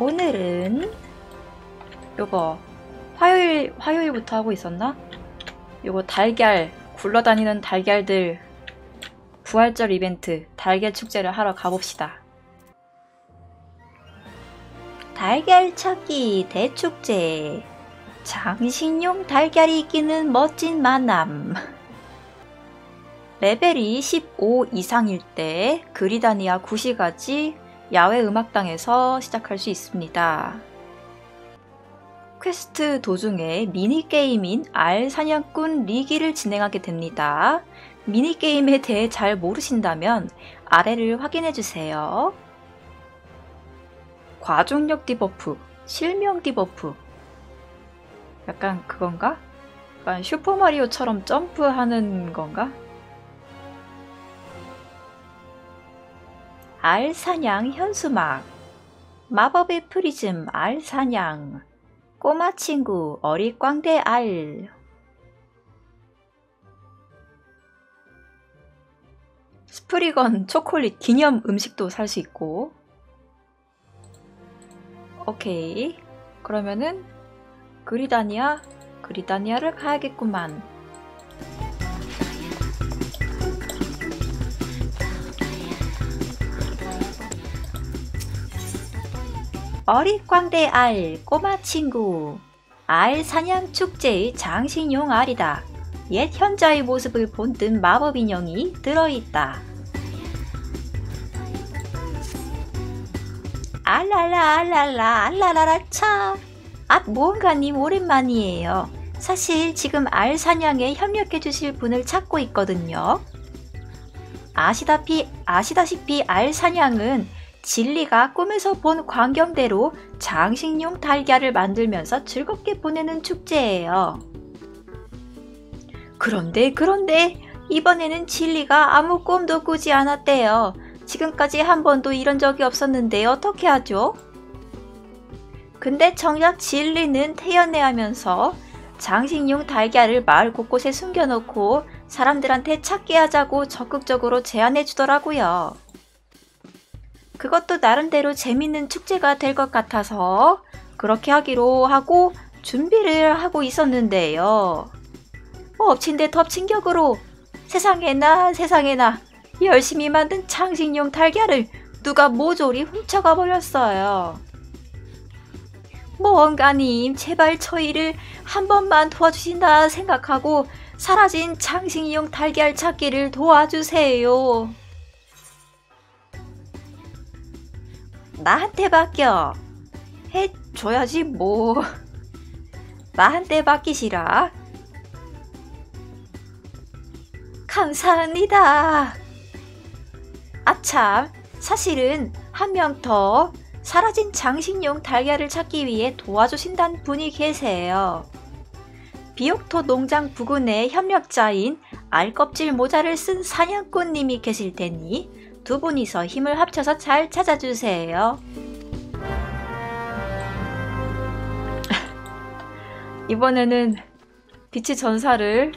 오늘은 요거 화요일 화요일부터 하고 있었나? 요거 달걀 굴러다니는 달걀들 부활절 이벤트 달걀 축제를 하러 가봅시다. 달걀 찾기 대축제 장식용 달걀이 끼는 멋진 만남 레벨이 15 이상일 때 그리다니아 구시가지 야외 음악당에서 시작할 수 있습니다. 퀘스트 도중에 미니게임인 알 사냥꾼 리기를 진행하게 됩니다. 미니게임에 대해 잘 모르신다면 아래를 확인해주세요. 과중력 디버프, 실명 디버프. 약간 그건가? 약간 슈퍼마리오처럼 점프하는 건가? 알사냥 현수막. 마법의 프리즘 알사냥. 꼬마 친구 어리광대 알. 스프리건 초콜릿 기념 음식도 살 수 있고. 오케이. 그러면은 그리다니아 그리다니아를 가야겠구만 어릿광대 알 꼬마 친구 알 사냥 축제의 장식용 알이다. 옛 현자의 모습을 본뜬 마법 인형이 들어있다. 알랄라 알랄라 알랄라라 차. 아 무언가님 오랜만이에요. 사실 지금 알 사냥에 협력해 주실 분을 찾고 있거든요. 아시다피 아시다시피 알 사냥은 진리가 꿈에서 본 광경대로 장식용 달걀을 만들면서 즐겁게 보내는 축제예요. 그런데 그런데 이번에는 진리가 아무 꿈도 꾸지 않았대요. 지금까지 한 번도 이런 적이 없었는데 어떻게 하죠? 근데 정작 진리는 태연해 하면서 장식용 달걀을 마을 곳곳에 숨겨놓고 사람들한테 찾게 하자고 적극적으로 제안해 주더라고요. 그것도 나름대로 재밌는 축제가 될 것 같아서 그렇게 하기로 하고 준비를 하고 있었는데요. 뭐 엎친 데 덮친 격으로 세상에나 세상에나 열심히 만든 장식용 달걀을 누가 모조리 훔쳐가 버렸어요. 뭔가님 제발 저희를 한 번만 도와주신다 생각하고 사라진 장식용 달걀 찾기를 도와주세요. 나한테 맡겨. 해줘야지 뭐. 나한테 맡기시라. 감사합니다. 아참, 사실은 한 명 더 사라진 장식용 달걀을 찾기 위해 도와주신다는 분이 계세요. 비옥토 농장 부근의 협력자인 알껍질 모자를 쓴 사냥꾼님이 계실 테니 두 분이서 힘을 합쳐서 잘 찾아주세요. 이번에는 빛의 전사를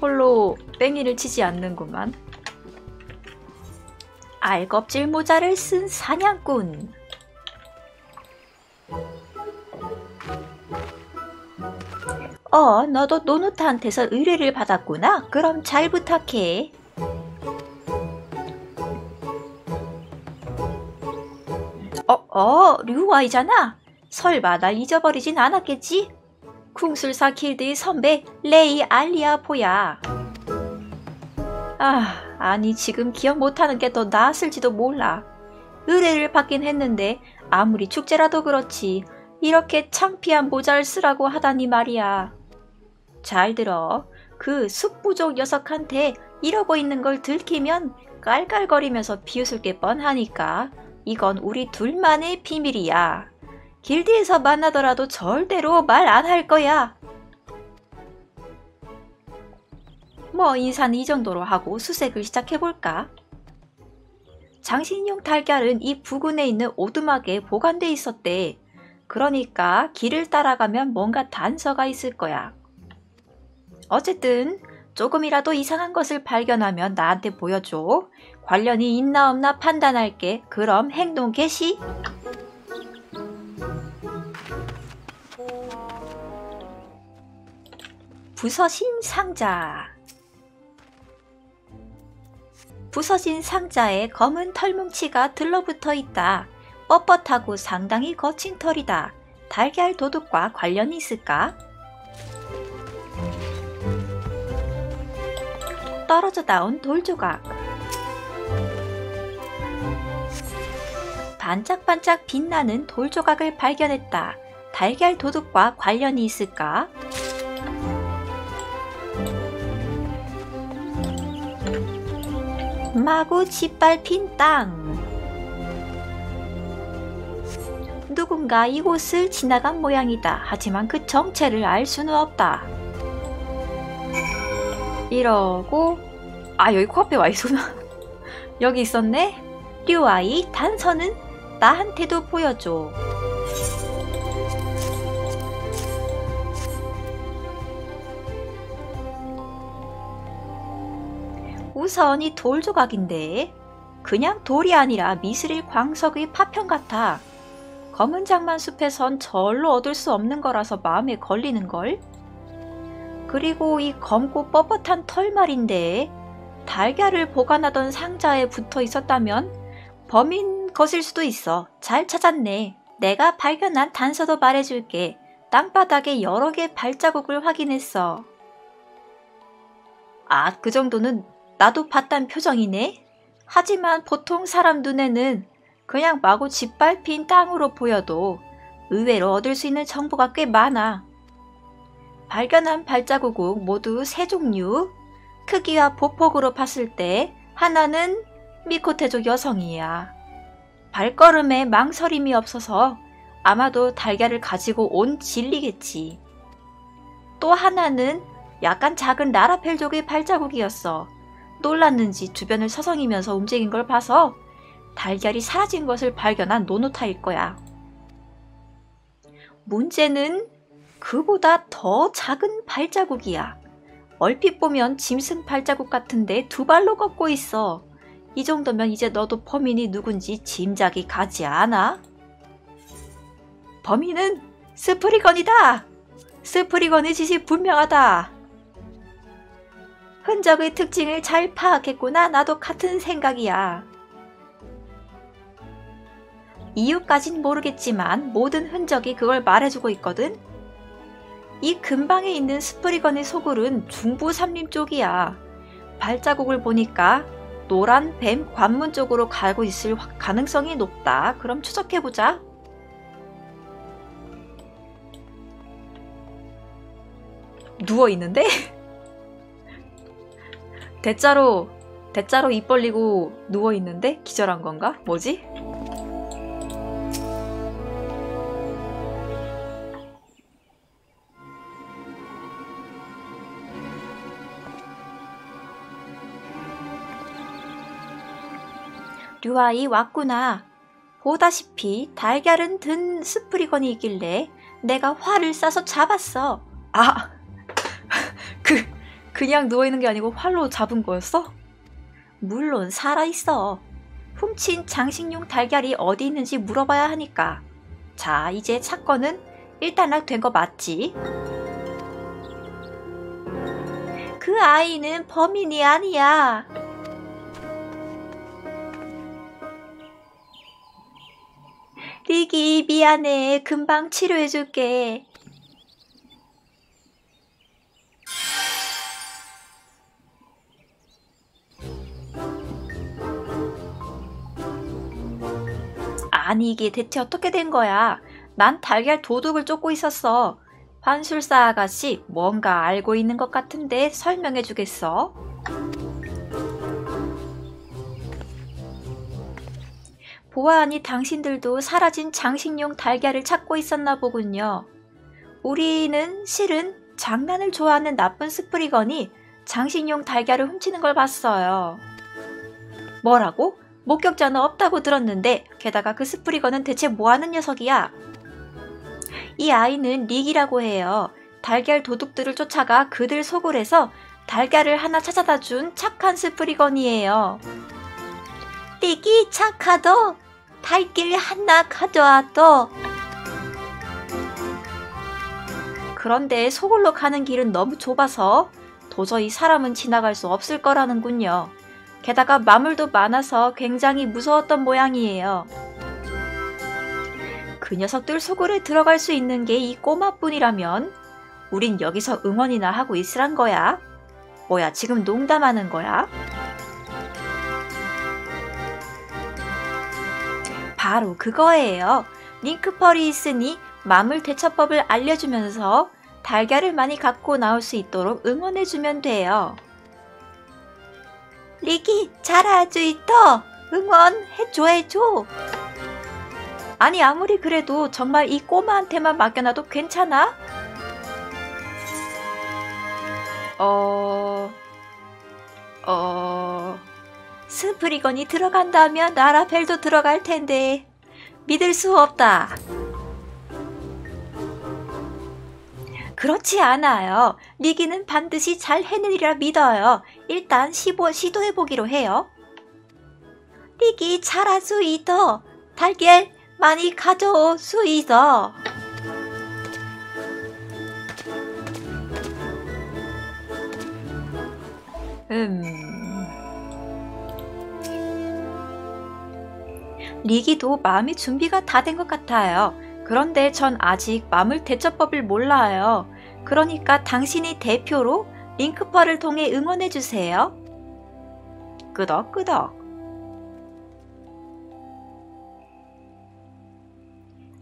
홀로 뺑이를 치지 않는구만. 알껍질 모자를 쓴 사냥꾼. 어, 너도 노누타한테서 의뢰를 받았구나. 그럼 잘 부탁해. 어, 류와이잖아. 설마 날 잊어버리진 않았겠지? 궁술사 길드의 선배 레이 알리아 포야. 아, 아니 지금 기억 못하는 게 더 나았을지도 몰라. 의뢰를 받긴 했는데 아무리 축제라도 그렇지 이렇게 창피한 모자를 쓰라고 하다니 말이야. 잘 들어. 그 숙부족 녀석한테 이러고 있는 걸 들키면 깔깔거리면서 비웃을 게 뻔하니까 이건 우리 둘만의 비밀이야. 길드에서 만나더라도 절대로 말 안 할 거야. 뭐 인사는 이 정도로 하고 수색을 시작해볼까? 장신용 달걀은 이 부근에 있는 오두막에 보관돼 있었대. 그러니까 길을 따라가면 뭔가 단서가 있을 거야. 어쨌든 조금이라도 이상한 것을 발견하면 나한테 보여줘. 관련이 있나 없나 판단할게. 그럼 행동 개시. 부서진 상자 부서진 상자에 검은 털뭉치가 들러붙어 있다. 뻣뻣하고 상당히 거친 털이다. 달걀 도둑과 관련이 있을까? 떨어져 나온 돌조각 반짝반짝 빛나는 돌 조각을 발견했다. 달걀 도둑과 관련이 있을까? 마구 짓밟힌 땅 누군가 이곳을 지나간 모양이다. 하지만 그 정체를 알 수는 없다. 이러고 아 여기 코앞에 와 있구나. 여기 있었네. 류아이 단서는 나한테도 보여줘. 우선 이 돌 조각인데 그냥 돌이 아니라 미스릴 광석의 파편 같아. 검은 장만 숲에선 절로 얻을 수 없는 거라서 마음에 걸리는걸? 그리고 이 검고 뻣뻣한 털 말인데 달걀을 보관하던 상자에 붙어 있었다면 범인 것일 수도 있어. 잘 찾았네. 내가 발견한 단서도 말해줄게. 땅바닥에 여러 개 발자국을 확인했어. 아, 그 정도는 나도 봤단 표정이네. 하지만 보통 사람 눈에는 그냥 마구 짓밟힌 땅으로 보여도 의외로 얻을 수 있는 정보가 꽤 많아. 발견한 발자국은 모두 세 종류. 크기와 보폭으로 봤을 때 하나는 미코테족 여성이야. 발걸음에 망설임이 없어서 아마도 달걀을 가지고 온 진리겠지. 또 하나는 약간 작은 라라펠족의 발자국이었어. 놀랐는지 주변을 서성이면서 움직인 걸 봐서 달걀이 사라진 것을 발견한 노노타일 거야. 문제는 그보다 더 작은 발자국이야. 얼핏 보면 짐승 발자국 같은데 두 발로 걷고 있어. 이 정도면 이제 너도 범인이 누군지 짐작이 가지 않아? 범인은 스프리건이다! 스프리건의 짓이 분명하다! 흔적의 특징을 잘 파악했구나. 나도 같은 생각이야. 이유까진 모르겠지만 모든 흔적이 그걸 말해주고 있거든. 이 근방에 있는 스프리건의 소굴은 중부 삼림 쪽이야. 발자국을 보니까 노란 뱀 관문 쪽으로 가고 있을 가능성이 높다. 그럼 추적해보자. 누워있는데? 대자로, 대자로 입 벌리고 누워있는데? 기절한 건가? 뭐지? 류아이 왔구나. 보다시피 달걀은 든 스프리건이 있길래 내가 활을 쏴서 잡았어. 아, 그, 그냥 누워있는 게 아니고 활로 잡은 거였어? 물론 살아있어. 훔친 장식용 달걀이 어디 있는지 물어봐야 하니까. 자, 이제 사건은 일단락 된 거 맞지? 그 아이는 범인이 아니야. 리기 미안해. 금방 치료해줄게. 아니 이게 대체 어떻게 된 거야? 난 달걀 도둑을 쫓고 있었어. 환술사 아가씨 뭔가 알고 있는 것 같은데 설명해 주겠어? 보아하니 당신들도 사라진 장식용 달걀을 찾고 있었나 보군요. 우리는 실은 장난을 좋아하는 나쁜 스프리건이 장식용 달걀을 훔치는 걸 봤어요. 뭐라고? 목격자는 없다고 들었는데 게다가 그 스프리건은 대체 뭐하는 녀석이야? 이 아이는 릭이라고 해요. 달걀 도둑들을 쫓아가 그들 소굴에서 달걀을 하나 찾아다 준 착한 스프리건이에요. 릭이 착하도 달걀 하나 가져와도 그런데 소굴로 가는 길은 너무 좁아서 도저히 사람은 지나갈 수 없을 거라는군요. 게다가 마물도 많아서 굉장히 무서웠던 모양이에요. 그 녀석들 소굴에 들어갈 수 있는 게 이 꼬마뿐이라면 우린 여기서 응원이나 하고 있으란 거야. 뭐야, 지금 농담하는 거야? 바로 그거예요. 링크펄이 있으니 마물 대처법을 알려주면서 달걀을 많이 갖고 나올 수 있도록 응원해주면 돼요. 리기, 있어. 응원해줘, 해줘. 아니, 아무리 그래도 정말 이 꼬마한테만 맡겨놔도 괜찮아? 어... 스프리건이 들어간다면 나라벨도 들어갈 텐데 믿을 수 없다. 그렇지 않아요. 리기는 반드시 잘 해내리라 믿어요. 일단 시보, 시도해보기로 해요. 리기 잘할 수 있어. 달걀 많이 가져올 수 있어. 음. 리기도 마음의 준비가 다 된 것 같아요. 그런데 전 아직 마물 대처법을 몰라요. 그러니까 당신이 대표로 링크펄을 통해 응원해주세요. 끄덕끄덕.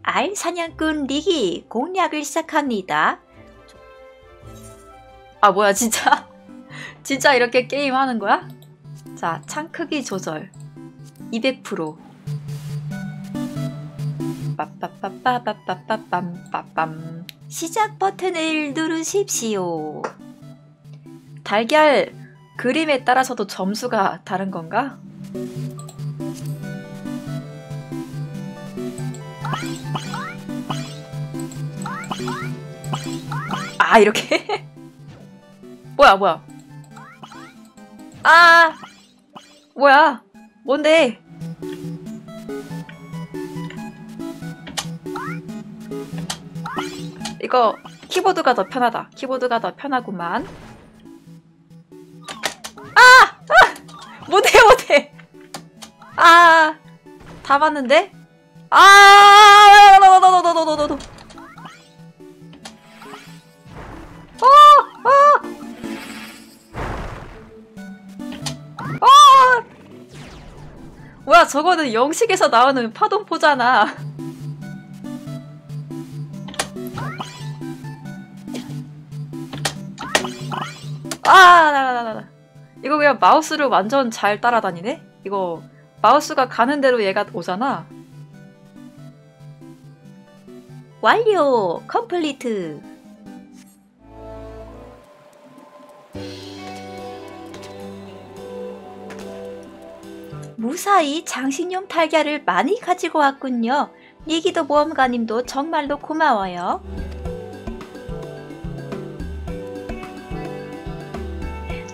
알 사냥꾼 리기 공략을 시작합니다. 아 뭐야 진짜 진짜 이렇게 게임 하는 거야? 자, 창 크기 조절 200% 빠빠빠빠빠빠빰빰빰. 시작 버튼을 누르십시오. 달걀 그림에 따라서도 점수가 다른 건가? 아 이렇게? 뭐야 뭐야? 아! 뭐야? 뭔데 이거 키보드가 더 편하다 키보드가 더 편하구만 아! 아! 못해 못해 아다 맞는데 아 너너너너너너너너 어! 어! 어! 뭐야 저거는 영식에서 나오는 파동포잖아 아, 나 나 나 나. 이거 그냥 마우스를 완전 잘 따라다니네? 이거 마우스가 가는 대로 얘가 오잖아. 완료! 컴플리트! 무사히 장식용 달걀을 많이 가지고 왔군요. 니기도 모험가님도 정말로 고마워요.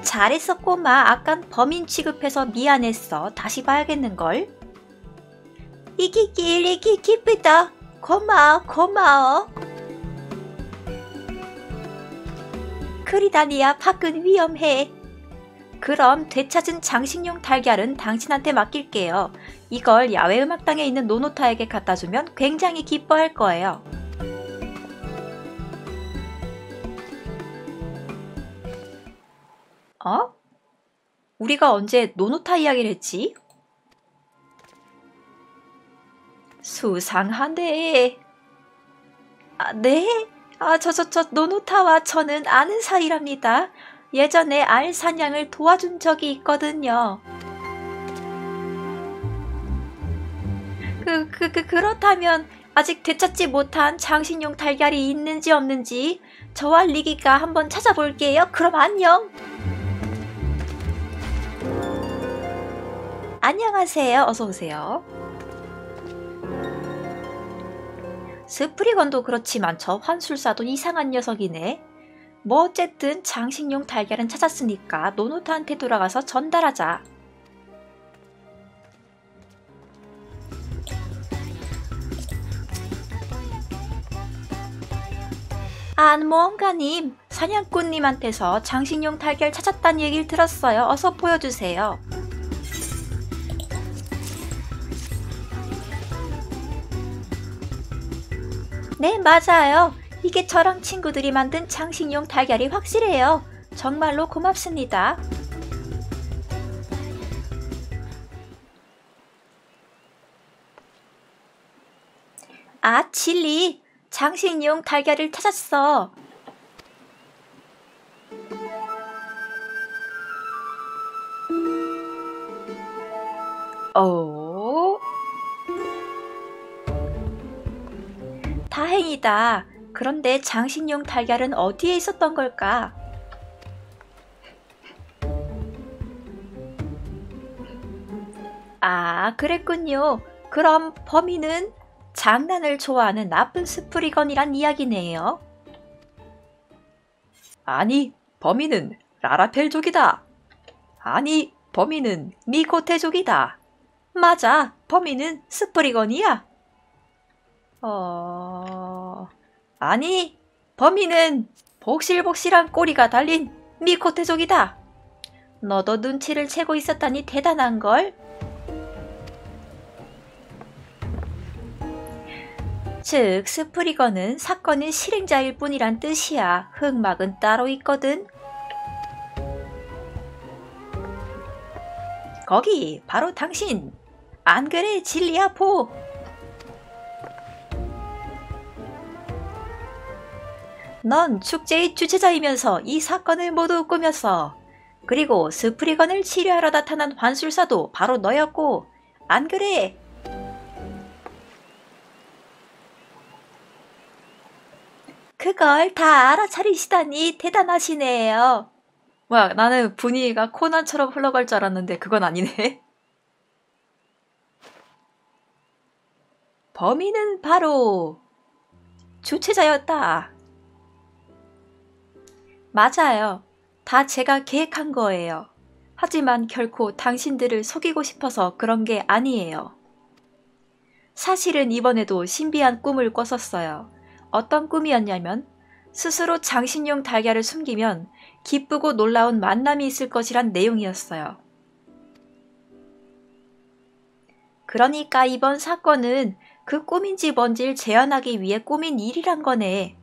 잘했어 꼬마. 아깐 범인 취급해서 미안했어. 다시 봐야겠는걸. 이기길 이기 기쁘다. 고마워 고마워. 크리다니아 밖은 위험해. 그럼 되찾은 장식용 달걀은 당신한테 맡길게요. 이걸 야외 음악당에 있는 노노타에게 갖다 주면 굉장히 기뻐할 거예요. 어? 우리가 언제 노노타 이야기를 했지? 수상한데. 아, 네? 아, 저, 저, 저, 노노타와 저는 아는 사이랍니다. 예전에 알 사냥을 도와준 적이 있거든요. 그, 그, 그, 그렇다면 아직 되찾지 못한 장신용 달걀이 있는지 없는지 저와 리기가 한번 찾아볼게요. 그럼 안녕! 안녕하세요. 어서 오세요. 스프리건도 그렇지만 저 환술사도 이상한 녀석이네. 뭐 어쨌든 장식용 달걀은 찾았으니까 노노타한테 돌아가서 전달하자. 아, 모험가님, 사냥꾼님한테서 장식용 달걀 찾았다는 얘기를 들었어요. 어서 보여주세요. 네, 맞아요. 이게 저랑 친구들이 만든 장식용 달걀이 확실해요. 정말로 고맙습니다. 아, 칠리. 장식용 달걀을 찾았어. 어? 다행이다. 그런데 장식용 달걀은 어디에 있었던 걸까? 아, 그랬군요. 그럼 범인은 장난을 좋아하는 나쁜 스프리건이란 이야기네요. 아니, 범인은 라라펠족이다. 아니, 범인은 미코테족이다. 맞아, 범인은 스프리건이야. 어... 아니, 범인은 복실복실한 꼬리가 달린 미코테족이다. 너도 눈치를 채고 있었다니 대단한걸? 즉, 스프리건은 사건의 실행자일 뿐이란 뜻이야. 흑막은 따로 있거든. 거기, 바로 당신. 안 그래, 진리아포? 넌 축제의 주최자이면서 이 사건을 모두 꾸몄어. 그리고 스프리건을 치료하러 나타난 환술사도 바로 너였고, 안 그래? 그걸 다 알아차리시다니 대단하시네요. 뭐야, 나는 분위기가 코난처럼 흘러갈 줄 알았는데 그건 아니네. 범인은 바로 주최자였다. 맞아요. 다 제가 계획한 거예요. 하지만 결코 당신들을 속이고 싶어서 그런 게 아니에요. 사실은 이번에도 신비한 꿈을 꿨었어요. 어떤 꿈이었냐면 스스로 장신용 달걀을 숨기면 기쁘고 놀라운 만남이 있을 것이란 내용이었어요. 그러니까 이번 사건은 그 꿈인지 뭔지를 재현하기 위해 꾸민 일이란 거네.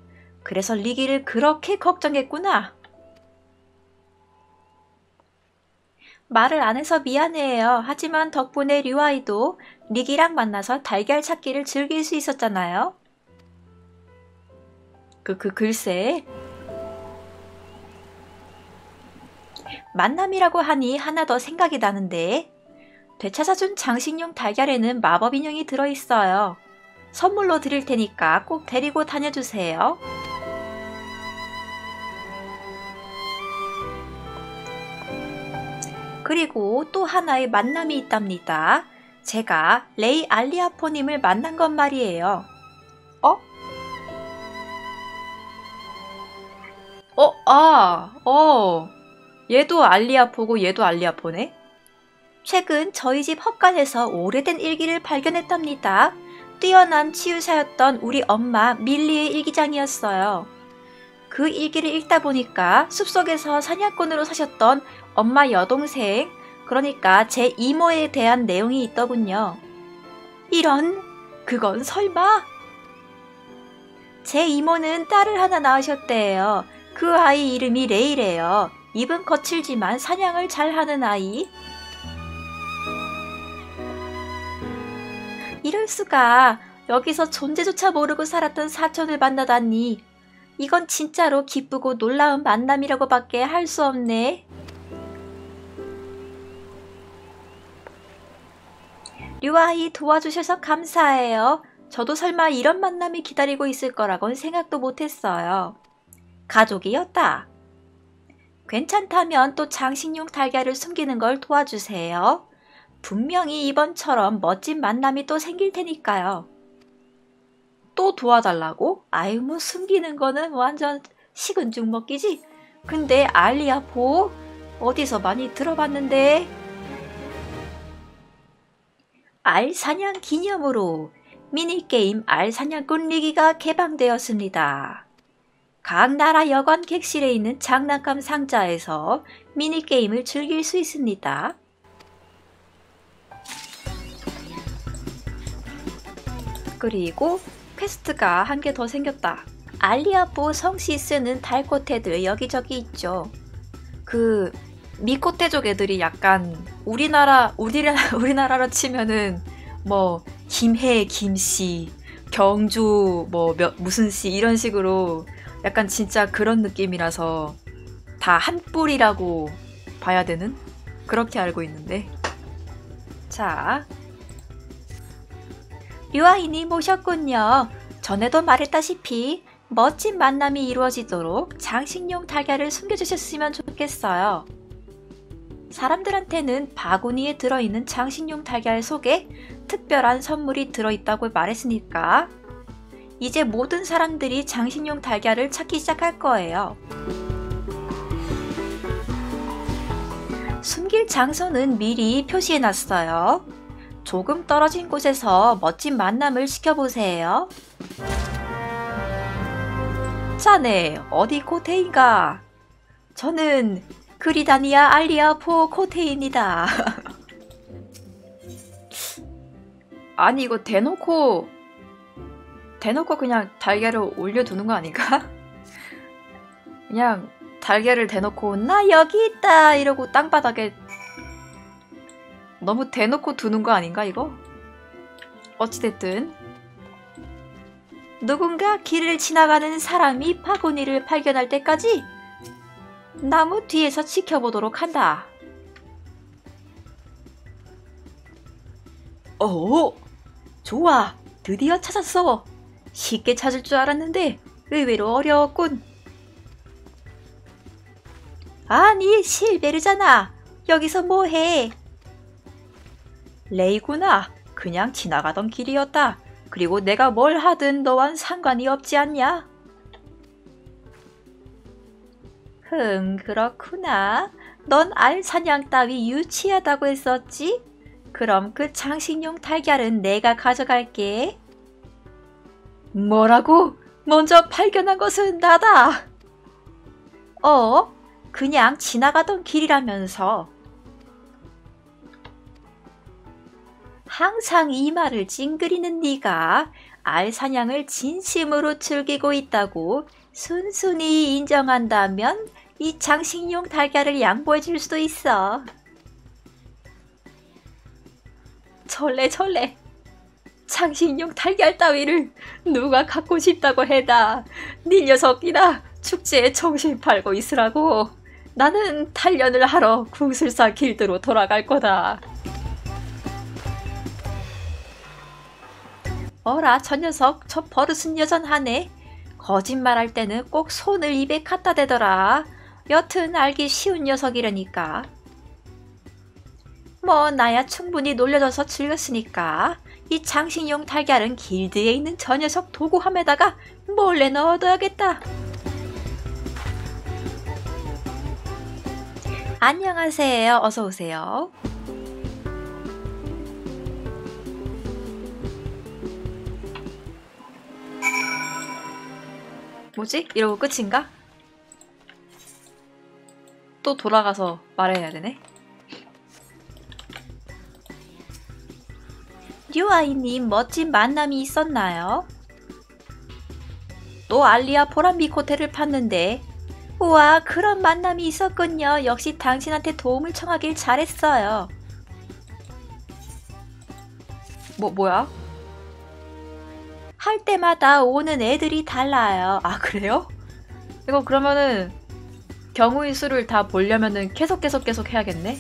그래서 리기를 그렇게 걱정했구나. 말을 안 해서 미안해요. 하지만 덕분에 류아이도 리기랑 만나서 달걀 찾기를 즐길 수 있었잖아요. 그, 그, 글쎄. 만남이라고 하니 하나 더 생각이 나는데, 되찾아준 장식용 달걀에는 마법 인형이 들어있어요. 선물로 드릴 테니까 꼭 데리고 다녀주세요. 그리고 또 하나의 만남이 있답니다. 제가 레이 알리아포님을 만난 건 말이에요. 어? 어, 아, 어. 얘도 알리아포고 얘도 알리아포네? 최근 저희 집 헛간에서 오래된 일기를 발견했답니다. 뛰어난 치유사였던 우리 엄마 밀리의 일기장이었어요. 그 일기를 읽다 보니까 숲속에서 사냥꾼으로 사셨던 엄마 여동생, 그러니까 제 이모에 대한 내용이 있더군요. 이런, 그건 설마? 제 이모는 딸을 하나 낳으셨대요. 그 아이 이름이 레이래요. 입은 거칠지만 사냥을 잘하는 아이. 이럴 수가 여기서 존재조차 모르고 살았던 사촌을 만나다니 이건 진짜로 기쁘고 놀라운 만남이라고밖에 할 수 없네. 류아이 도와주셔서 감사해요. 저도 설마 이런 만남이 기다리고 있을 거라곤 생각도 못했어요. 가족이었다. 괜찮다면 또 장식용 달걀을 숨기는 걸 도와주세요. 분명히 이번처럼 멋진 만남이 또 생길 테니까요. 또 도와달라고? 아유 뭐 숨기는 거는 완전 식은 죽 먹기지. 근데 알리아 보 어디서 많이 들어봤는데 알사냥 기념으로 미니게임 알사냥꾼 리기가 개방되었습니다. 각 나라 여관 객실에 있는 장난감 상자에서 미니게임을 즐길 수 있습니다. 그리고 퀘스트가 한 개 더 생겼다. 알리아포 성씨 쓰는 달코테들 여기저기 있죠. 그 미코테족 애들이 약간 우리나라 우리나라 우리나라로 치면은 뭐 김해 김씨, 경주 뭐 몇, 무슨 씨 이런 식으로 약간 진짜 그런 느낌이라서 다 한 뿔이라고 봐야 되는 그렇게 알고 있는데 자 류아인이 모셨군요. 전에도 말했다시피 멋진 만남이 이루어지도록 장식용 달걀을 숨겨주셨으면 좋겠어요. 사람들한테는 바구니에 들어있는 장식용 달걀 속에 특별한 선물이 들어있다고 말했으니까 이제 모든 사람들이 장식용 달걀을 찾기 시작할 거예요. 숨길 장소는 미리 표시해 놨어요. 조금 떨어진 곳에서 멋진 만남을 시켜보세요. 자네, 어디 코테인가? 저는 그리다니아 알리아 포 코테입니다. 아니 이거 대놓고 대놓고 그냥 달걀을 올려두는 거 아닌가? 그냥 달걀을 대놓고 나 여기 있다 이러고 땅바닥에 너무 대놓고 두는 거 아닌가 이거? 어찌됐든 누군가 길을 지나가는 사람이 바구니를 발견할 때까지 나무 뒤에서 지켜보도록 한다. 오, 좋아. 드디어 찾았어. 쉽게 찾을 줄 알았는데 의외로 어려웠군. 아니, 실베르잖아. 여기서 뭐해? 레이구나. 그냥 지나가던 길이었다. 그리고 내가 뭘 하든 너와는 상관이 없지 않냐? 흠, 그렇구나. 넌 알 사냥 따위 유치하다고 했었지? 그럼 그 장식용 달걀은 내가 가져갈게. 뭐라고? 먼저 발견한 것은 나다. 어? 그냥 지나가던 길이라면서. 항상 이 말을 찡그리는 네가 알 사냥을 진심으로 즐기고 있다고 순순히 인정한다면 이 장식용 달걀을 양보해 줄 수도 있어. 절레 절레. 장식용 달걀 따위를 누가 갖고 싶다고 해다. 네 녀석이나 축제에 정신 팔고 있으라고. 나는 단련을 하러 궁술사 길드로 돌아갈 거다. 어라 저 녀석 저 버릇은 여전하네. 거짓말할 때는 꼭 손을 입에 갖다 대더라. 여튼 알기 쉬운 녀석이라니까. 뭐 나야 충분히 놀려줘서 즐겼으니까 이 장식용 달걀은 길드에 있는 저 녀석 도구함에다가 몰래 넣어둬야겠다. 안녕하세요. 어서 오세요. 뭐지? 이러고 끝인가? 또 돌아가서 말해야 되네. 류아이님 멋진 만남이 있었나요? 또 알리아 보람빛 호텔을 팠는데 우와 그런 만남이 있었군요. 역시 당신한테 도움을 청하길 잘했어요. 뭐 뭐야? 할 때마다 오는 애들이 달라요. 아 그래요? 이거 그러면은 경우의 수를 다 보려면은 계속 계속 계속 해야겠네.